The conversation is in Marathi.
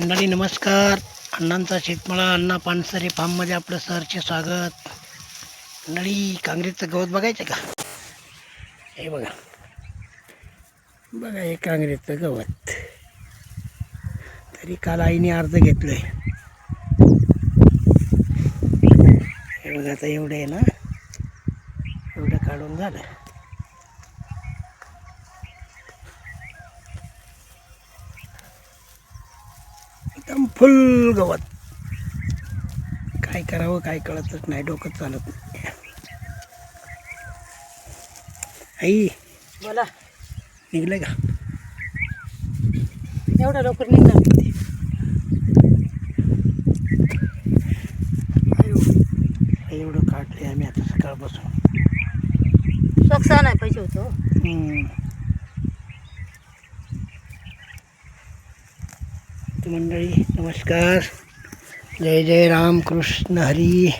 मंडळी नमस्कार. अण्णांचा शेतमाळा अण्णा पानसरे फार्ममध्ये आपलं सरचे स्वागत. मंडळी काँग्रेसचं गवत बघायचं का? हे बघा. बघा हे काँग्रेसचं गवत. तरी काल आईने अर्ध आहे हे बघा आता एवढं आहे ना? एवढं काढून झालं. एकदम फुल गवत. काय करावं काय कळतच नाही डोकं चालत नाही. आई बोला. निघलं का? एवढं लवकर निघणार. एवढं काढले आम्ही आता सकाळपासून. स्वच्छ नाही पाहिजे होतो हम्म. तर मंडळी नमस्कार. जय जय राम कृष्ण हरी.